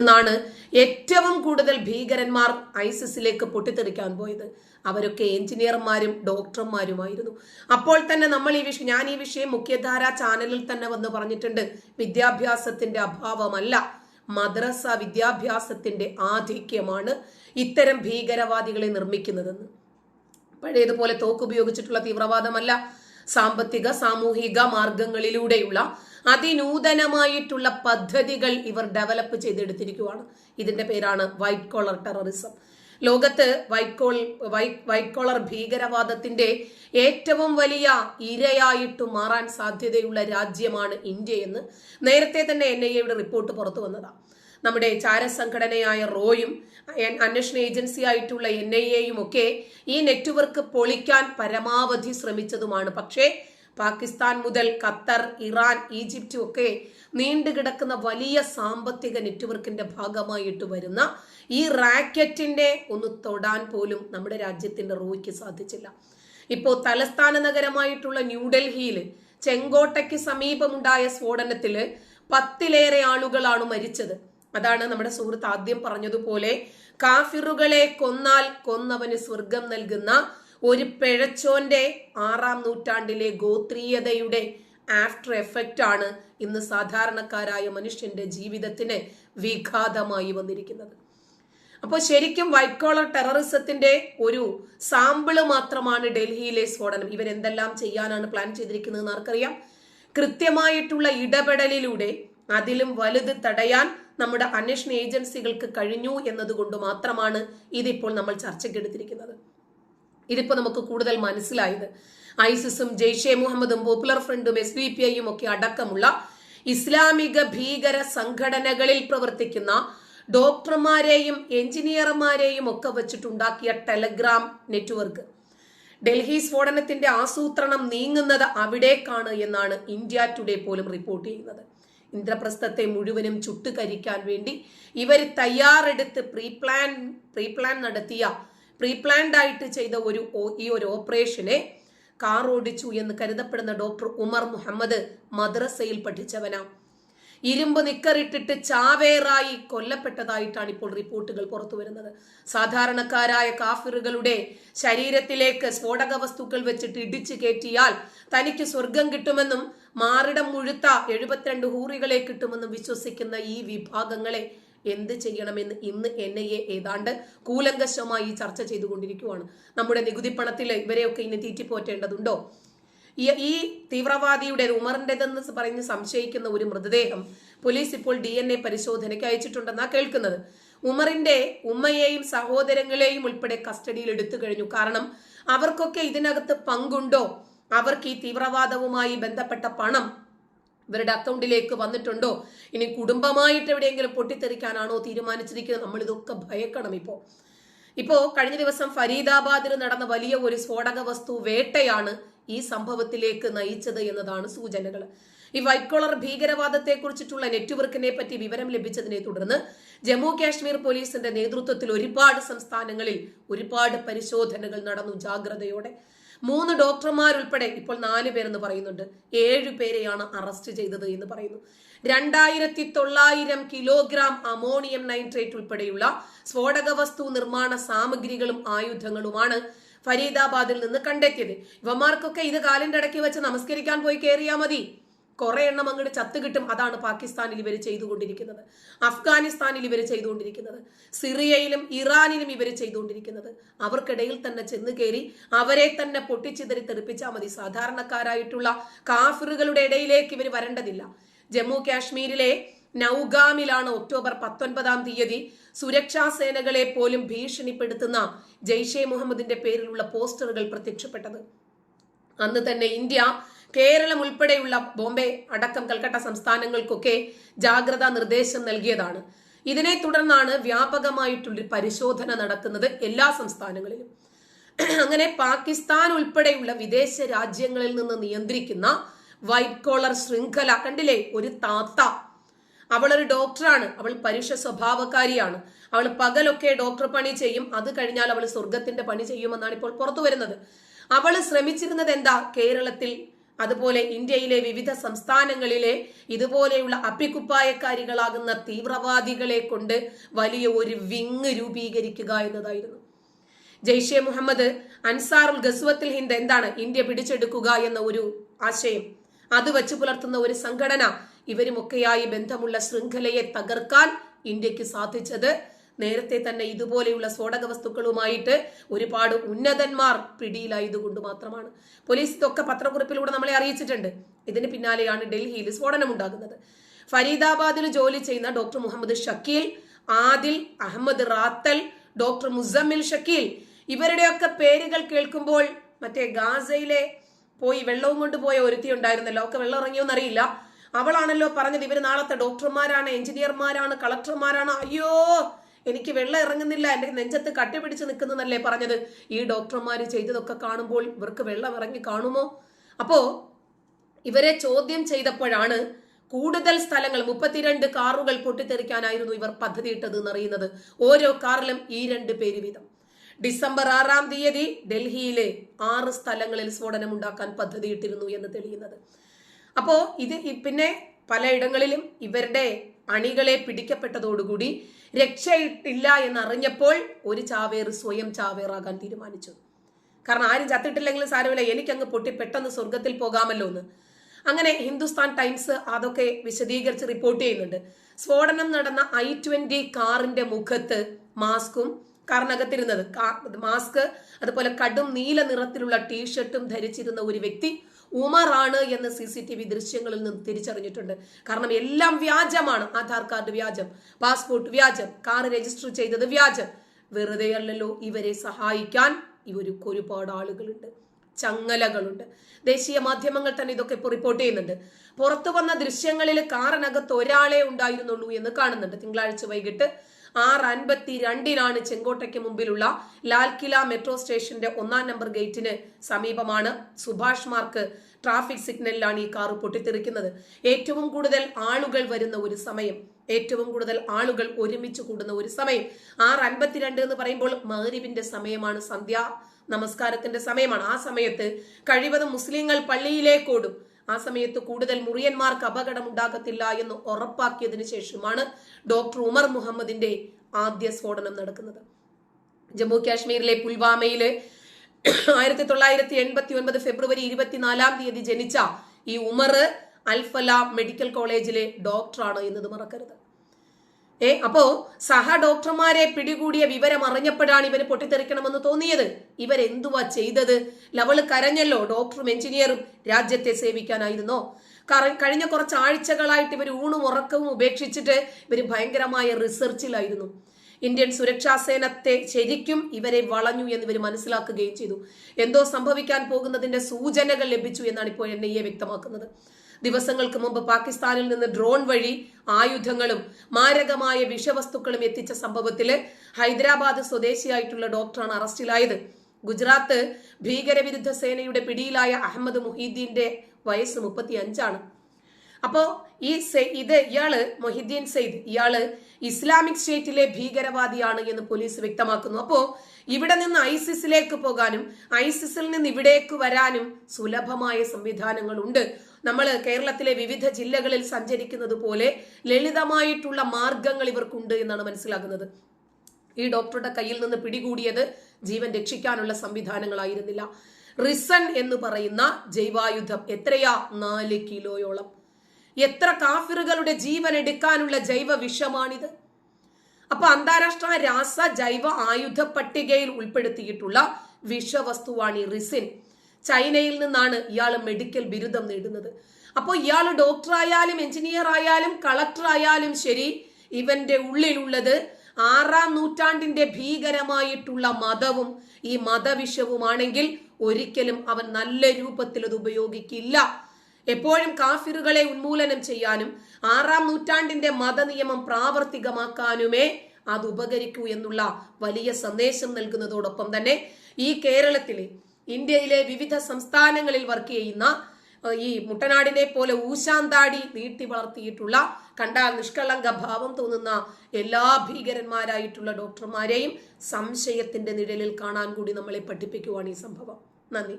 നിന്നാണ് ഏറ്റവും കൂടുതൽ ഭീകരന്മാർ ഐസിസിലേക്ക് പൊട്ടിത്തെറിക്കാൻ പോയത്. അവരൊക്കെ എഞ്ചിനീയർമാരും ഡോക്ടർമാരുമായിരുന്നു. അപ്പോൾ തന്നെ നമ്മൾ ഈ വിഷയം ഞാൻ ഈ വിഷയം മുഖ്യധാര ചാനലിൽ തന്നെ വന്ന് പറഞ്ഞിട്ടുണ്ട്. വിദ്യാഭ്യാസത്തിന്റെ അഭാവമല്ല. മദ്രസ വിദ്യാഭ്യാസത്തിന്റെ ആധിക്യമാണ് ഇത്തരം ഭീകരവാദികളെ നിർമ്മിക്കുന്നതെന്ന്. പഴയതുപോലെ തോക്കുപയോഗിച്ചിട്ടുള്ള തീവ്രവാദമല്ല. സാമ്പത്തിക സാമൂഹിക മാർഗങ്ങളിലൂടെയുള്ള അതിനൂതനമായിട്ടുള്ള പദ്ധതികൾ ഇവർ ഡെവലപ്പ് ചെയ്തെടുത്തിരിക്കുകയാണ് ഇതിന്റെ പേരാണ് വൈറ്റ് കോളർ ടെററിസം ലോകത്ത് വൈറ്റ് കോൾ വൈറ്റ് കോളർ ഭീകരവാദത്തിന്റെ ഏറ്റവും വലിയ ഇരയായിട്ട് മാറാൻ സാധ്യതയുള്ള രാജ്യമാണ് ഇന്ത്യ എന്ന് നേരത്തെ തന്നെ എൻ ഐ എയുടെ റിപ്പോർട്ട് പുറത്തു വന്നതാണ് നമ്മുടെ ചാരസംഘടനയായ റോയും അന്വേഷണ ഏജൻസി ആയിട്ടുള്ള എൻ ഐ എയും ഒക്കെ ഈ നെറ്റ്വർക്ക് പൊളിക്കാൻ പരമാവധി ശ്രമിച്ചതുമാണ്. പക്ഷേ പാകിസ്ഥാൻ മുതൽ ഖത്തർ ഇറാൻ ഈജിപ്റ്റും ഒക്കെ നീണ്ടുകിടക്കുന്ന വലിയ സാമ്പത്തിക നെറ്റ്വർക്കിന്റെ ഭാഗമായിട്ട് വരുന്ന ഈ റാക്കറ്റിന്റെ ഒന്ന് തൊടാൻ പോലും നമ്മുടെ രാജ്യത്തിന്റെ റോയ്ക്ക് സാധിച്ചില്ല. ഇപ്പോൾ തലസ്ഥാന നഗരമായിട്ടുള്ള ന്യൂഡൽഹിയിൽ ചെങ്കോട്ടയ്ക്ക് സമീപമുണ്ടായ സ്ഫോടനത്തിൽ പത്തിലേറെ ആളുകളാണ് മരിച്ചത്. അതാണ് നമ്മുടെ സുഹൃത്ത് ആദ്യം പറഞ്ഞതുപോലെ കാഫിറുകളെ കൊന്നാൽ കൊന്നവന് സ്വർഗം നൽകുന്ന ഒരു പിഴച്ചോന്റെ ആറാം നൂറ്റാണ്ടിലെ ഗോത്രീയതയുടെ ആഫ്റ്റർ എഫക്റ്റ് ആണ് ഇന്ന് സാധാരണക്കാരായ മനുഷ്യന്റെ ജീവിതത്തിന് വിഘാതമായി വന്നിരിക്കുന്നത്. അപ്പോൾ ശരിക്കും വൈറ്റ് കോളർ ടെററിസത്തിന്റെ ഒരു സാമ്പിൾ മാത്രമാണ് ഡൽഹിയിലെ സ്ഫോടനം. ഇവർ എന്തെല്ലാം ചെയ്യാനാണ് പ്ലാൻ ചെയ്തിരിക്കുന്നത് ആർക്കറിയാം? കൃത്യമായിട്ടുള്ള ഇടപെടലിലൂടെ അതിലും വലുത് തടയാൻ നമ്മുടെ അന്വേഷണ ഏജൻസികൾക്ക് കഴിഞ്ഞു എന്നതുകൊണ്ട് മാത്രമാണ് ഇതിപ്പോൾ നമ്മൾ ചർച്ചയ്ക്കെടുത്തിരിക്കുന്നത് ഇതിപ്പോൾ നമുക്ക് കൂടുതൽ മനസ്സിലായത്. ഐസിസും ജെയ്ഷെ മുഹമ്മദും പോപ്പുലർ ഫ്രണ്ടും എസ് ഡി പി ഐയും ഒക്കെ അടക്കമുള്ള ഇസ്ലാമിക ഭീകര സംഘടനകളിൽ പ്രവർത്തിക്കുന്ന ഡോക്ടർമാരെയും എഞ്ചിനീയർമാരെയും ഒക്കെ വെച്ചിട്ടുണ്ടാക്കിയ ടെലഗ്രാം നെറ്റ്വർക്ക്. ഡൽഹി സ്ഫോടനത്തിന്റെ ആസൂത്രണം നീങ്ങുന്നത് അവിടേക്കാണ് എന്നാണ് ഇന്ത്യ ടുഡേ പോലും റിപ്പോർട്ട് ചെയ്യുന്നത്. ഇന്ദ്രപ്രസ്ഥത്തെ മുഴുവനും ചുട്ടുകരിക്കാൻ വേണ്ടി ഇവർ തയ്യാറെടുത്ത് പ്രീ പ്ലാൻ പ്രീ പ്ലാൻ നടത്തിയ പ്രീ പ്ലാൻഡ് ആയിട്ട് ചെയ്ത ഒരു ഈ ഒരു ഓപ്പറേഷനെ കാർ ഓടിച്ചു എന്ന് കരുതപ്പെടുന്ന ഡോക്ടർ ഉമർ മുഹമ്മദ് മദ്രസയിൽ പഠിച്ചവനാണ് ഇരുമ്പ് നിക്കറിട്ടിട്ട് ചാവേറായി കൊല്ലപ്പെട്ടതായിട്ടാണ് ഇപ്പോൾ റിപ്പോർട്ടുകൾ പുറത്തു വരുന്നത്. സാധാരണക്കാരായ കാഫിറുകളുടെ ശരീരത്തിലേക്ക് സ്ഫോടക വസ്തുക്കൾ വെച്ചിട്ട് ഇടിച്ചു കയറ്റിയാൽ തനിക്ക് സ്വർഗം കിട്ടുമെന്നും മാറിടം മുഴുത്ത എഴുപത്തിരണ്ട് ഹൂറികളെ കിട്ടുമെന്ന് വിശ്വസിക്കുന്ന ഈ വിഭാഗങ്ങളെ എന്ത് ചെയ്യണമെന്ന് ഇന്ന് എൻ ഐ എ ഏതാണ്ട് കൂലങ്കശമായി ചർച്ച ചെയ്തുകൊണ്ടിരിക്കുകയാണ് നമ്മുടെ നികുതി പണത്തിൽ ഇവരെയൊക്കെ ഇനി തീറ്റിപ്പോറ്റേണ്ടതുണ്ടോ? ഈ തീവ്രവാദിയുടെ ഉമറിന്റെതെന്ന് പറഞ്ഞ് സംശയിക്കുന്ന ഒരു മൃതദേഹം പോലീസ് ഇപ്പോൾ ഡി എൻ എ പരിശോധനയ്ക്ക് അയച്ചിട്ടുണ്ടെന്നാ കേൾക്കുന്നത്. ഉമറിന്റെ ഉമ്മയെയും സഹോദരങ്ങളെയും ഉൾപ്പെടെ കസ്റ്റഡിയിൽ എടുത്തു കഴിഞ്ഞു. കാരണം അവർക്കൊക്കെ ഇതിനകത്ത് പങ്കുണ്ടോ? അവർക്ക് ഈ തീവ്രവാദവുമായി ബന്ധപ്പെട്ട പണം ഇവരുടെ അക്കൗണ്ടിലേക്ക് വന്നിട്ടുണ്ടോ? ഇനി കുടുംബമായിട്ട് എവിടെയെങ്കിലും പൊട്ടിത്തെറിക്കാനാണോ തീരുമാനിച്ചിരിക്കുന്നത്? നമ്മൾ ഇതൊക്കെ ഭയക്കണം ഇപ്പോ. ഇപ്പോ കഴിഞ്ഞ ദിവസം ഫരീദാബാദിൽ നടന്ന വലിയ ഒരു സ്ഫോടക വസ്തു വേട്ടയാണ് ഈ സംഭവത്തിലേക്ക് നയിച്ചത് എന്നതാണ് സൂചനകൾ. ഈ വൈറ്റ് കോളർ ഭീകരവാദത്തെ കുറിച്ചിട്ടുള്ള നെറ്റ്വർക്കിനെ പറ്റി വിവരം ലഭിച്ചതിനെ തുടർന്ന് ജമ്മു കാശ്മീർ പോലീസിന്റെ നേതൃത്വത്തിൽ ഒരുപാട് സംസ്ഥാനങ്ങളിൽ ഒരുപാട് പരിശോധനകൾ നടന്നു ജാഗ്രതയോടെ. മൂന്ന് ഡോക്ടർമാരുൾപ്പെടെ ഇപ്പോൾ നാല് പേരെന്ന് പറയുന്നുണ്ട്. ഏഴ് പേരെയാണ് അറസ്റ്റ് ചെയ്തത് എന്ന് പറയുന്നു. രണ്ടായിരത്തി തൊള്ളായിരം കിലോഗ്രാം അമോണിയം നൈട്രേറ്റ് ഉൾപ്പെടെയുള്ള സ്ഫോടക വസ്തു നിർമ്മാണ സാമഗ്രികളും ആയുധങ്ങളുമാണ് ഫരീദാബാദിൽ നിന്ന് കണ്ടെത്തിയത്. യുവമാർക്കൊക്കെ ഇത് കാലിന്റെ ഇടയ്ക്ക് വെച്ച് നമസ്കരിക്കാൻ പോയി കയറിയാൽ മതി. കുറെ എണ്ണം അങ്ങോട്ട് ചത്ത് കിട്ടും. അതാണ് പാകിസ്ഥാനിൽ ഇവർ ചെയ്തുകൊണ്ടിരിക്കുന്നത്. അഫ്ഗാനിസ്ഥാനിൽ ഇവർ ചെയ്തുകൊണ്ടിരിക്കുന്നത്. സിറിയയിലും ഇറാനിലും ഇവർ ചെയ്തുകൊണ്ടിരിക്കുന്നത്. അവർക്കിടയിൽ തന്നെ ചെന്ന് കയറി അവരെ തന്നെ പൊട്ടിച്ചിതറി തെറിപ്പിച്ചാൽ മതി. സാധാരണക്കാരായിട്ടുള്ള കാഫിറുകളുടെ ഇടയിലേക്ക് ഇവർ വരേണ്ടതില്ല. ജമ്മു കാശ്മീരിലെ നൌഗാമിലാണ് ഒക്ടോബർ പത്തൊൻപതാം തീയതി സുരക്ഷാ സേനകളെ പോലും ഭീഷണിപ്പെടുത്തുന്ന ജെയ്ഷെ മുഹമ്മദിന്റെ പേരിലുള്ള പോസ്റ്ററുകൾ പ്രത്യക്ഷപ്പെട്ടത്. അന്ന് തന്നെ ഇന്ത്യ കേരളം ഉൾപ്പെടെയുള്ള ബോംബെ അടക്കം കൽക്കട്ട സംസ്ഥാനങ്ങൾക്കൊക്കെ ജാഗ്രതാ നിർദ്ദേശം നൽകിയതാണ്. ഇതിനെ തുടർന്നാണ് വ്യാപകമായിട്ടുള്ള പരിശോധന നടക്കുന്നത് എല്ലാ സംസ്ഥാനങ്ങളിലും. അങ്ങനെ പാകിസ്ഥാൻ ഉൾപ്പെടെയുള്ള വിദേശ രാജ്യങ്ങളിൽ നിന്ന് നിയന്ത്രിക്കുന്ന വൈറ്റ് കോളർ ശൃംഖല കണ്ടില്ലേ? ഒരു താത്ത. അവൾ ഒരു ഡോക്ടറാണ്. അവൾ പരുഷ സ്വഭാവക്കാരിയാണ്. അവൾ പകലൊക്കെ ഡോക്ടർ പണി ചെയ്യും. അത് കഴിഞ്ഞാൽ അവൾ സ്വർഗത്തിന്റെ പണി ചെയ്യുമെന്നാണ് ഇപ്പോൾ പുറത്തു വരുന്നത്. അവൾ ശ്രമിച്ചിരുന്നത് എന്താ? കേരളത്തിൽ അതുപോലെ ഇന്ത്യയിലെ വിവിധ സംസ്ഥാനങ്ങളിലെ ഇതുപോലെയുള്ള അപ്പിക്കുപ്പായക്കാരികളാകുന്ന തീവ്രവാദികളെ കൊണ്ട് വലിയ ഒരു വിങ് രൂപീകരിക്കുക എന്നതായിരുന്നു. ജെയ്ഷെ മുഹമ്മദ് അൻസാറുൽ ഗസ്വത്തിൽ ഹിന്ദ് എന്താണ് ഇന്ത്യ പിടിച്ചെടുക്കുക എന്ന ഒരു ആശയം അത് വച്ചു പുലർത്തുന്ന ഒരു സംഘടന ഇവരുമൊക്കെയായി ബന്ധമുള്ള ശൃംഖലയെ തകർക്കാൻ ഇന്ത്യയ്ക്ക് സാധിച്ചത് നേരത്തെ തന്നെ ഇതുപോലെയുള്ള സ്ഫോടക വസ്തുക്കളുമായിട്ട് ഒരുപാട് ഉന്നതന്മാർ പിടിയിലായതുകൊണ്ട് മാത്രമാണ്. പോലീസ് ഇതൊക്കെ പത്രക്കുറിപ്പിലൂടെ നമ്മളെ അറിയിച്ചിട്ടുണ്ട്. ഇതിന് പിന്നാലെയാണ് ഡൽഹിയിൽ സ്ഫോടനം ഉണ്ടാകുന്നത് ഫരീദാബാദിൽ ജോലി ചെയ്യുന്ന ഡോക്ടർ മുഹമ്മദ് ഷക്കീൽ ആദിൽ അഹമ്മദ് റാത്തൽ ഡോക്ടർ മുസമ്മിൽ ഷക്കീൽ ഇവരുടെയൊക്കെ പേരുകൾ കേൾക്കുമ്പോൾ മറ്റേ ഗാസയിലെ പോയി വെള്ളവും കൊണ്ട് പോയ ഒരുത്തി ഉണ്ടായിരുന്നല്ലോ. ഒക്കെ വെള്ളം ഇറങ്ങിയോന്ന് അറിയില്ല അവളാണല്ലോ പറഞ്ഞത്. ഇവർ നാളത്തെ ഡോക്ടർമാരാണ് എഞ്ചിനീയർമാരാണ് കളക്ടർമാരാണ്. അയ്യോ! എനിക്ക് വെള്ളം ഇറങ്ങുന്നില്ല എന്റെ നെഞ്ചത്ത് കട്ടി പിടിച്ച് നിൽക്കുന്നതല്ലേ പറഞ്ഞത്. ഈ ഡോക്ടർമാർ ചെയ്തതൊക്കെ കാണുമ്പോൾ ഇവർക്ക് വെള്ളം ഇറങ്ങി കാണുമോ? അപ്പോൾ ഇവരെ ചോദ്യം ചെയ്തപ്പോഴാണ് കൂടുതൽ സ്ഥലങ്ങൾ മുപ്പത്തിരണ്ട് കാറുകൾ പൊട്ടിത്തെറിക്കാനായിരുന്നു ഇവർ പദ്ധതിയിട്ടത് എന്നറിയുന്നത്. ഓരോ കാറിലും ഈ രണ്ട് പേര് വീതം. ഡിസംബർ ആറാം തീയതി ഡൽഹിയിലെ ആറ് സ്ഥലങ്ങളിൽ സ്ഫോടനം ഉണ്ടാക്കാൻ പദ്ധതിയിട്ടിരുന്നു എന്ന് തെളിയുന്നത്. അപ്പോൾ ഇത് പിന്നെ പലയിടങ്ങളിലും ഇവരുടെ അണികളെ പിടിക്കപ്പെട്ടതോടുകൂടി രക്ഷയിട്ടില്ല എന്നറിഞ്ഞപ്പോൾ ഒരു ചാവേർ സ്വയം ചാവേറാകാൻ തീരുമാനിച്ചു. കാരണം ആരും ചത്തിട്ടില്ലെങ്കിലും സാരമില്ല എനിക്കങ്ങ് പൊട്ടി പെട്ടെന്ന് സ്വർഗത്തിൽ പോകാമല്ലോ എന്ന് അങ്ങനെ ഹിന്ദുസ്ഥാൻ ടൈംസ് അതൊക്കെ വിശദീകരിച്ച് റിപ്പോർട്ട് ചെയ്യുന്നുണ്ട്. സ്ഫോടനം നടന്ന ഐ ട്വന്റി കാറിന്റെ മുഖത്ത് മാസ്കും കാറിനകത്തിരുന്നത്. മാസ്ക് അതുപോലെ കടും നീല നിറത്തിലുള്ള ടീഷർട്ടും ധരിച്ചിരുന്ന ഒരു വ്യക്തി ഉമറാണ് എന്ന് സി സി ടി വി ദൃശ്യങ്ങളിൽ നിന്ന് തിരിച്ചറിഞ്ഞിട്ടുണ്ട്. കാരണം എല്ലാം വ്യാജമാണ്. ആധാർ കാർഡ് വ്യാജം പാസ്പോർട്ട് വ്യാജം കാർ രജിസ്റ്റർ ചെയ്തത് വ്യാജം. വെറുതെ അല്ലല്ലോ ഇവരെ സഹായിക്കാൻ ഇവർക്ക് ഒരുപാട് ആളുകളുണ്ട്. ചങ്ങലകളുണ്ട്. ദേശീയ മാധ്യമങ്ങൾ തന്നെ ഇതൊക്കെ ഇപ്പോൾ റിപ്പോർട്ട് ചെയ്യുന്നുണ്ട്. പുറത്തു വന്ന ദൃശ്യങ്ങളിൽ കാറിനകത്ത് ഒരാളെ ഉണ്ടായിരുന്നുള്ളൂ എന്ന് കാണുന്നുണ്ട്. തിങ്കളാഴ്ച വൈകിട്ട് ആറ് അൻപത്തി രണ്ടിനാണ് ചെങ്കോട്ടയ്ക്ക് മുമ്പിലുള്ള ലാൽകില മെട്രോ സ്റ്റേഷന്റെ ഒന്നാം നമ്പർ ഗേറ്റിന് സമീപമാണ് സുഭാഷ് മാർക്ക് ട്രാഫിക് സിഗ്നലിലാണ് ഈ കാർ പൊട്ടിത്തെറിക്കുന്നത്. ഏറ്റവും കൂടുതൽ ആളുകൾ വരുന്ന ഒരു സമയം ഏറ്റവും കൂടുതൽ ആളുകൾ ഒരുമിച്ച് കൂടുന്ന ഒരു സമയം ആറ് അൻപത്തിരണ്ട് എന്ന് പറയുമ്പോൾ മഹരിബിന്റെ സമയമാണ്. സന്ധ്യ നമസ്കാരത്തിന്റെ സമയമാണ്. ആ സമയത്ത് കഴിവതും മുസ്ലിങ്ങൾ പള്ളിയിലേക്കോടും ആ സമയത്ത് കൂടുതൽ മുറിയന്മാർക്ക് അപകടം ഉണ്ടാകത്തില്ല എന്ന് ഉറപ്പാക്കിയതിനു ശേഷമാണ് ഡോക്ടർ ഉമർ മുഹമ്മദിന്റെ ആദ്യ സ്ഫോടനം നടക്കുന്നത്. ജമ്മു കാശ്മീരിലെ പുൽവാമയിൽ ആയിരത്തി തൊള്ളായിരത്തി എൺപത്തി ഒൻപത് ഫെബ്രുവരി ഇരുപത്തിനാലാം തീയതി ജനിച്ച ഈ ഉമർ അൽഫല മെഡിക്കൽ കോളേജിലെ ഡോക്ടറാണ് എന്നത് മറക്കരുത്. ഏ അപ്പോ സഹ ഡോക്ടർമാരെ പിടികൂടിയ വിവരം അറിഞ്ഞപ്പോഴാണ് ഇവന് പൊട്ടിത്തെറിക്കണമെന്ന് തോന്നിയത്. ഇവരെന്തുവാ ചെയ്തത്? ലവൾ കരഞ്ഞല്ലോ ഡോക്ടറും എഞ്ചിനീയറും രാജ്യത്തെ സേവിക്കാനായിരുന്നോ? കഴിഞ്ഞ കുറച്ച് ആഴ്ചകളായിട്ട് ഇവർ ഊണും ഉറക്കവും ഉപേക്ഷിച്ചിട്ട് ഇവർ ഭയങ്കരമായ റിസർച്ചിലായിരുന്നു. ഇന്ത്യൻ സുരക്ഷാ സേനത്തെ ശരിക്കും ഇവരെ വളഞ്ഞു എന്ന് ഇവർ മനസ്സിലാക്കുകയും ചെയ്തു. എന്തോ സംഭവിക്കാൻ പോകുന്നതിന്റെ സൂചനകൾ ലഭിച്ചു എന്നാണ് ഇപ്പോൾ എൻ ഐ എ വ്യക്തമാക്കുന്നത്. ദിവസങ്ങൾക്ക് മുമ്പ് പാകിസ്ഥാനിൽ നിന്ന് ഡ്രോൺ വഴി ആയുധങ്ങളും മാരകമായ വിഷവസ്തുക്കളും എത്തിച്ച സംഭവത്തിൽ ഹൈദരാബാദ് സ്വദേശിയായിട്ടുള്ള ഡോക്ടറാണ് അറസ്റ്റിലായത്. ഗുജറാത്ത് ഭീകരവിരുദ്ധ സേനയുടെ പിടിയിലായ അഹമ്മദ് മുഹീദ്ദീന്റെ വയസ്സ് മുപ്പത്തി അഞ്ചാണ് അപ്പോ ഈ ഇത് ഇയാൾ മൊഹിദ്ദീൻ സെയ്ദ് ഇയാൾ ഇസ്ലാമിക് സ്റ്റേറ്റിലെ ഭീകരവാദിയാണ് എന്ന് പോലീസ് വ്യക്തമാക്കുന്നു. അപ്പോ ഇവിടെ നിന്ന് ഐസിസിലേക്ക് പോകാനും ഐസിസിൽ നിന്ന് ഇവിടേക്ക് വരാനും സുലഭമായ സംവിധാനങ്ങളുണ്ട്. നമ്മൾ കേരളത്തിലെ വിവിധ ജില്ലകളിൽ സഞ്ചരിക്കുന്നത് പോലെ ലളിതമായിട്ടുള്ള മാർഗങ്ങൾ ഇവർക്കുണ്ട് എന്നാണ് മനസ്സിലാക്കുന്നത് ഈ ഡോക്ടറുടെ കയ്യിൽ നിന്ന് പിടികൂടിയത് ജീവൻ രക്ഷിക്കാനുള്ള സംവിധാനങ്ങളായിരുന്നില്ല. റിസൺ എന്ന് പറയുന്ന ജൈവായുധം എത്രയാ? നാല് കിലോയോളം. എത്ര കാഫിറുകളുടെ ജീവൻ എടുക്കാനുള്ള ജൈവ വിഷമാണിത്? അപ്പൊ അന്താരാഷ്ട്ര രാസ ജൈവ ആയുധ പട്ടികയിൽ ഉൾപ്പെടുത്തിയിട്ടുള്ള വിഷവസ്തുവാണ് ഈ റിസിൻ. ചൈനയിൽ നിന്നാണ് ഇയാൾ മെഡിക്കൽ ബിരുദം നേടുന്നത്. അപ്പോൾ ഇയാൾ ഡോക്ടർ ആയാലും എഞ്ചിനീയർ ആയാലും കളക്ടർ ആയാലും ശരി ഇവന്റെ ഉള്ളിലുള്ളത് ആറാം നൂറ്റാണ്ടിന്റെ ഭീകരമായിട്ടുള്ള മതവും ഈ മതവിഷവുമാണെങ്കിൽ ഒരിക്കലും അവൻ നല്ല രൂപത്തിൽ അത് ഉപയോഗിക്കില്ല. എപ്പോഴും കാഫിറുകളെ ഉന്മൂലനം ചെയ്യാനും ആറാം നൂറ്റാണ്ടിന്റെ മതനിയമം പ്രാവർത്തികമാക്കാനുമേ അത് ഉപകരിക്കൂ എന്നുള്ള വലിയ സന്ദേശം നൽകുന്നതോടൊപ്പം തന്നെ ഈ കേരളത്തിലെ ഇന്ത്യയിലെ വിവിധ സംസ്ഥാനങ്ങളിൽ വർക്ക് ചെയ്യുന്ന ഈ മുട്ടനാടിനെ പോലെ ഊശാന്താടി നീട്ടി വളർത്തിയിട്ടുള്ള കണ്ടാൽ നിഷ്കളങ്ക ഭാവം തോന്നുന്ന എല്ലാ ഭീകരന്മാരായിട്ടുള്ള ഡോക്ടർമാരെയും സംശയത്തിന്റെ നിഴലിൽ കാണാൻ കൂടി നമ്മളെ പഠിപ്പിക്കുവാണ് ഈ സംഭവം. നന്ദി.